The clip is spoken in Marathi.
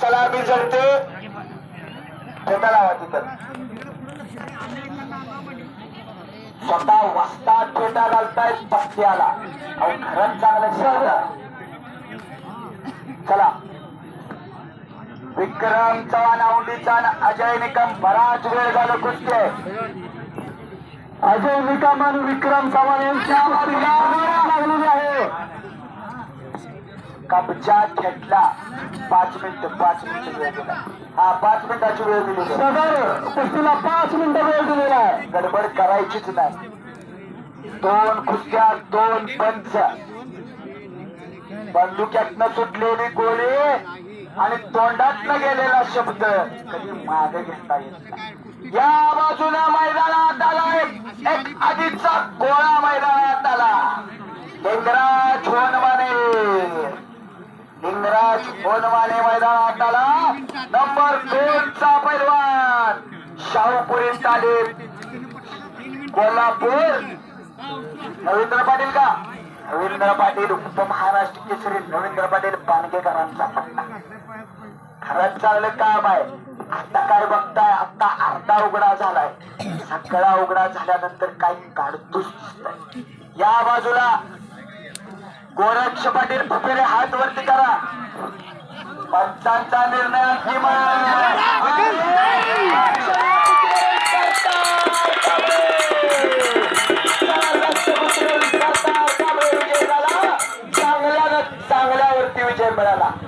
सलामी जळते फेटा लावा तिथं. स्वतः वाचता फेटा घालतायत पत्त्याला अहो खरंच चांगलं शहर. चला. विक्रम चव्हाण औंडीचा अजय निकम बराच वेळ झाला कुस्ती आहे अजय निकम आणि विक्रम चव्हाण यांच्या लागलेली आहे कब्जा घेतला. पाच मिनिट पाच मिनिट वेळ दिला. हा पाच मिनिटाची वेळ दिली. सदर कुस्तीला पाच मिनिटं वेळ दिलेला आहे. गडबड करायचीच नाही. दोन कुस्त्या दोन पंच. बंदुक्यातनं सुटलेली गोळी आणि तोंडातनं गेलेला शब्द कधी मागे घेता येत या बाजूला मैदानात आला एक आधीचा गोळा मैदानात आला. लिंगराज होनमाने महाराज होनमाने मैदानात आला नंबर दोन चा पैलवान शाहूपुरी तालीम कोल्हापूर. रवींद्र पाटील का? रवींद्र पाटील उपमहाराष्ट्र केसरी रवींद्र पाटील पानगेकरांचा पट्टा खरंच चांगलं काम आहे. आता काय बघताय? आता अर्धा उघडा झालाय. सगळा उघडा झाल्यानंतर काही काढतोच दिसत या बाजूला गोरक्ष पाटील फुफेरे हात वरती करा पंचांचा निर्णय अंतिम चांगल्यानं चांगल्यावरती विजय मिळाला